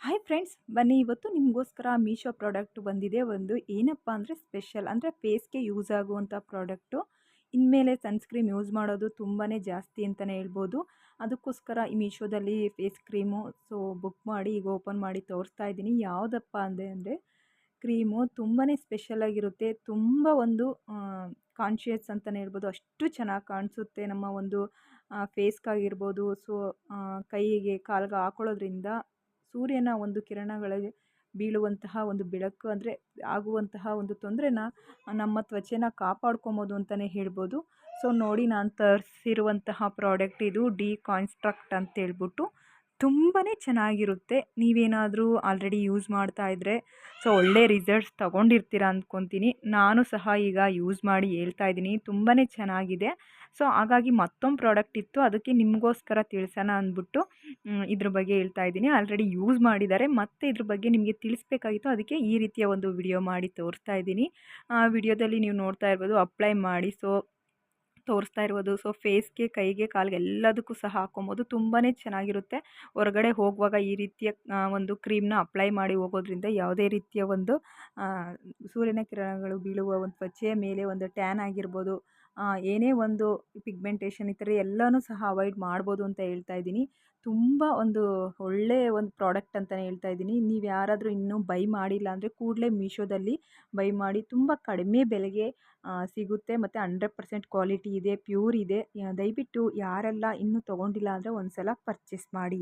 Hi friends ಬನ್ನಿ ಇವತ್ತು ನಿಮಗೋಸ್ಕರ ಮೀಶೋ ಪ್ರಾಡಕ್ಟ್ ಬಂದಿದೆ. ಒಂದು ಏನಪ್ಪ ಅಂದರೆ ಸ್ಪೆಷಲ್ ಅಂದರೆ ಫೇಸ್ಗೆ ಯೂಸ್ ಆಗುವಂಥ ಪ್ರಾಡಕ್ಟು ಇನ್ಮೇಲೆ ಸನ್ಸ್ಕ್ರೀಮ್ ಯೂಸ್ ಮಾಡೋದು ತುಂಬಾ ಜಾಸ್ತಿ ಅಂತಲೇ ಹೇಳ್ಬೋದು. ಅದಕ್ಕೋಸ್ಕರ ಈ ಮೀಶೋದಲ್ಲಿ ಫೇಸ್ ಕ್ರೀಮು ಸೊ ಬುಕ್ ಮಾಡಿ ಈಗ ಓಪನ್ ಮಾಡಿ ತೋರಿಸ್ತಾ ಇದ್ದೀನಿ. ಯಾವುದಪ್ಪ ಅಂದರೆ ಅಂದರೆ ಕ್ರೀಮು ತುಂಬಾ ಸ್ಪೆಷಲಾಗಿರುತ್ತೆ ತುಂಬ ಒಂದು ಕಾನ್ಷಿಯಸ್ ಅಂತಲೇ ಹೇಳ್ಬೋದು. ಅಷ್ಟು ಚೆನ್ನಾಗಿ ಕಾಣಿಸುತ್ತೆ ನಮ್ಮ ಒಂದು ಫೇಸ್ಗಾಗಿರ್ಬೋದು ಸೊ ಕೈಗೆ ಕಾಲ್ಗೆ ಹಾಕೊಳ್ಳೋದ್ರಿಂದ ಸೂರ್ಯನ ಒಂದು ಕಿರಣಗಳಿಗೆ ಬೀಳುವಂತಹ ಒಂದು ಬೆಳಕು ಅಂದರೆ ಆಗುವಂತಹ ಒಂದು ತೊಂದರೆನ ನಮ್ಮ ತ್ವಚೆನ ಕಾಪಾಡ್ಕೊಬೋದು ಅಂತಲೇ ಹೇಳ್ಬೋದು. ಸೊ ನೋಡಿ ನಾನು ತರಿಸಿರುವಂತಹ ಪ್ರಾಡಕ್ಟ್ ಇದು ಡಿ ಕಾನ್ಸ್ಟ್ರಕ್ಟ್ ಅಂತೇಳ್ಬಿಟ್ಟು ತುಂಬಾ ಚೆನ್ನಾಗಿರುತ್ತೆ. ನೀವೇನಾದರೂ ಆಲ್ರೆಡಿ ಯೂಸ್ ಮಾಡ್ತಾ ಇದ್ದರೆ ಸೊ ಒಳ್ಳೆ ರಿಸಲ್ಟ್ಸ್ ತೊಗೊಂಡಿರ್ತೀರ ಅಂದ್ಕೊತೀನಿ ನಾನು ಸಹ ಈಗ ಯೂಸ್ ಮಾಡಿ ಹೇಳ್ತಾ ಇದ್ದೀನಿ. ತುಂಬಾ ಚೆನ್ನಾಗಿದೆ. ಸೊ ಹಾಗಾಗಿ ಮತ್ತೊಂದು ಪ್ರಾಡಕ್ಟ್ ಇತ್ತು. ಅದಕ್ಕೆ ನಿಮಗೋಸ್ಕರ ತಿಳಿಸೋಣ ಅಂದ್ಬಿಟ್ಟು ಇದ್ರ ಬಗ್ಗೆ ಹೇಳ್ತಾ ಇದ್ದೀನಿ. ಆಲ್ರೆಡಿ ಯೂಸ್ ಮಾಡಿದ್ದಾರೆ. ಮತ್ತೆ ಇದ್ರ ಬಗ್ಗೆ ನಿಮಗೆ ತಿಳಿಸ್ಬೇಕಾಗಿತ್ತು. ಅದಕ್ಕೆ ಈ ರೀತಿಯ ಒಂದು ವಿಡಿಯೋ ಮಾಡಿ ತೋರಿಸ್ತಾ ಇದ್ದೀನಿ. ಆ ವಿಡಿಯೋದಲ್ಲಿ ನೀವು ನೋಡ್ತಾ ಇರ್ಬೋದು, ಅಪ್ಲೈ ಮಾಡಿ. ಸೊ ತೋರಿಸ್ತಾ ಇರ್ಬೋದು. ಸೊ, ಫೇಸ್ಗೆ, ಕೈಗೆ, ಕಾಲಿಗೆ ಎಲ್ಲದಕ್ಕೂ ಸಹ ಹಾಕೊಬೋದು ತುಂಬಾ ಚೆನ್ನಾಗಿರುತ್ತೆ. ಹೊರಗಡೆ ಹೋಗುವಾಗ ಈ ರೀತಿಯ ಒಂದು ಕ್ರೀಮ್ನ ಅಪ್ಲೈ ಮಾಡಿ ಹೋಗೋದ್ರಿಂದ ಯಾವುದೇ ರೀತಿಯ ಒಂದು ಸೂರ್ಯನ ಕಿರಣಗಳು ಬೀಳುವ ಒಂದು ತ್ವಚೆಯ ಮೇಲೆ ಒಂದು ಟ್ಯಾನ್ ಆಗಿರ್ಬೋದು ಏನೇ ಒಂದು ಪಿಗ್ಮೆಂಟೇಷನ್ ಈ ಥರ ಎಲ್ಲನೂ ಸಹ ಅವಾಯ್ಡ್ ಮಾಡ್ಬೋದು ಅಂತ ಹೇಳ್ತಾ ಇದ್ದೀನಿ. ತುಂಬ ಒಂದು ಒಳ್ಳೆಯ ಒಂದು ಪ್ರಾಡಕ್ಟ್ ಅಂತಲೇ ಹೇಳ್ತಾ ಇದ್ದೀನಿ. ನೀವು ಯಾರಾದರೂ ಇನ್ನೂ ಬೈ ಮಾಡಿಲ್ಲ ಅಂದರೆ ಕೂಡಲೇ ಮೀಶೋದಲ್ಲಿ ಬೈ ಮಾಡಿ ತುಂಬ ಕಡಿಮೆ ಬೆಲೆಗೆ ಸಿಗುತ್ತೆ. ಮತ್ತು ಹಂಡ್ರೆಡ್ ಪರ್ಸೆಂಟ್ ಇದೆ ಪ್ಯೂರ್ ಇದೆ. ದಯವಿಟ್ಟು ಯಾರೆಲ್ಲ ಇನ್ನೂ ತೊಗೊಂಡಿಲ್ಲ ಅಂದರೆ ಒಂದು ಸಲ ಪರ್ಚೇಸ್ ಮಾಡಿ.